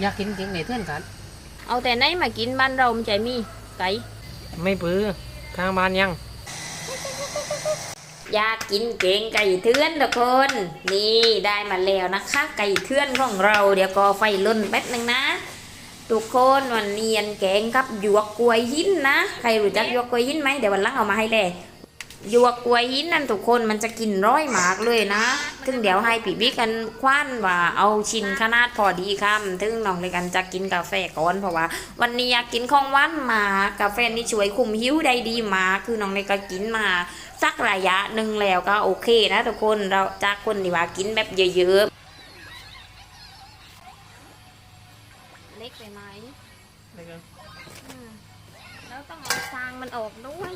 อยากกินเก่งไหนเพื่อนกัน เอาแต่ไหนมากินบ้านเรามันใจมีไก่ไม่ปื้อทางบ้านยัง อยากกินเก่งไก่เทือนทุกคน นี่ได้มาแล้วนะคะ ไก่เทือนของเราเดี๋ยวก็ไฟลุ่นแป๊บหนึงนะทุกคนวันเนียนแกงกับหยวกกล้วยหินนะ ใครรู้จักหยวกกล้วยหินไหมเดี๋ยววันหลังเอามาให้เล ยหยวกกล้วยหินนั่นทุกคนมันจะกินร้อยหมากเลยนะ ถึงเดี๋ยวให้ปีบิ๊กกันคว้านว่าเอาชิ้นขนาดพอดีคำถึงน้องเลยกันจะกินกาแฟก่อนเพราะว่า วันนี้อยากกินของหวานมากาแฟนี่ช่วยคุมหิวได้ดีมากคือน้องเลยก็กินมาสักระยะหนึ่งแล้วก็โอเคนะทุกคนเราจากคนที่ว่ากินแบบเยอะๆเล็กไปไหมแล้วต้องเอาซางมันออกด้วย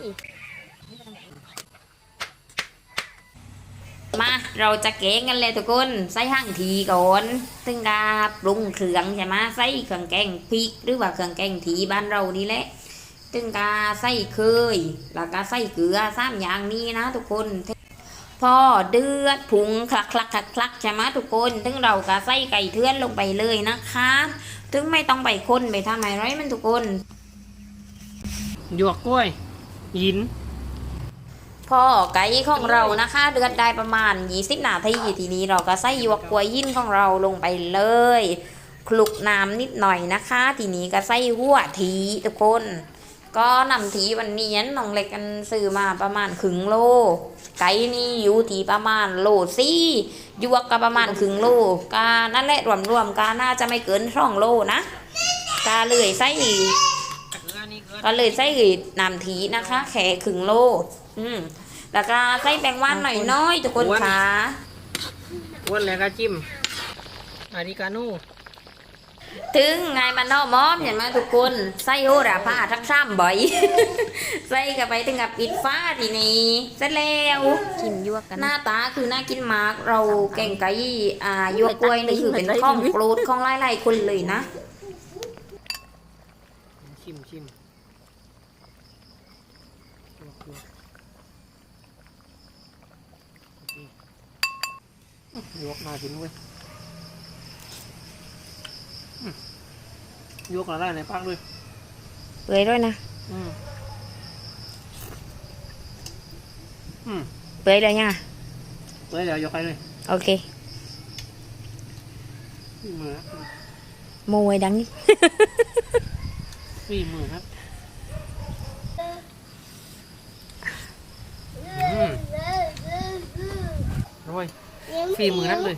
มาเราจะแกงกันเลยทุกคนใส่ห้างทีก่อนถึงกาปรุงเครื่องใช่ไหมใส่เครื่องแกงพริกหรือว่าเครื่องแกงทีบ้านเรานี่แหละตึงกาใส่เคยแล้วก็ใส่เกลือสามอย่างนี้นะทุกคนพอเดือดผุงคลักคลักคลักคลักใช่ไหมทุกคนถึงเราก็ใส่ไก่เทือนลงไปเลยนะคะถึงไม่ต้องไปคนไปทำอะไรมันทุกคนหยวกกล้วยหิน พอไก่ของเรานะคะ เดือดได้ประมาณ 20 นาทีทีนี้เราก็ใส่หยวกกล้วยยิ้นของเราลงไปเลย คลุกน้ำนิดหน่อยนะคะ ทีนี้ก็ใส่หัวทีทุกคน ก็นำทีวันนี้น้องเล็กกันซื้อมาประมาณครึ่งโล ไก่นี่อยู่ที่ประมาณโลซี่หยวกก็ประมาณครึ่งโลกานั่นแหละรวมๆกาน่าจะไม่เกินสองโลนะกาเลยใส่ก็เลยใส่น้ำทีนะคะแค่ครึ่งโล อืมแล้วก็ใส่แป้งหว่านหน่อยน้อยๆทุกคนค่ะอ้วนแล้วก็จิ้มอาริกาโน่ถึงไงมันนอมอมเห็นไหมทุกคนใส่โหระพาทักซ้ำบ่อยใส่กันไปถึงกับปิดฟ้าทีนี้เสร็จแล้วกินยวกกันหน้าตาคือน่ากินมากเราแกงไก่อ่ายวกกล้วยนี่คือเป็นข้องโปรดของหลายๆคนเลยนะชิมชิม ยวกมาถึงเว้ยอืมหยวกอะไรในปากด้วยเปื่อยด้วยนะอืมอืมเปื่อยเลยยังอะเดี๋ยวยกไปเลยโอเคสี่มือครับโมยดังนี่สี่มือครับอืมโอ้ย ฟีมือนัดเลย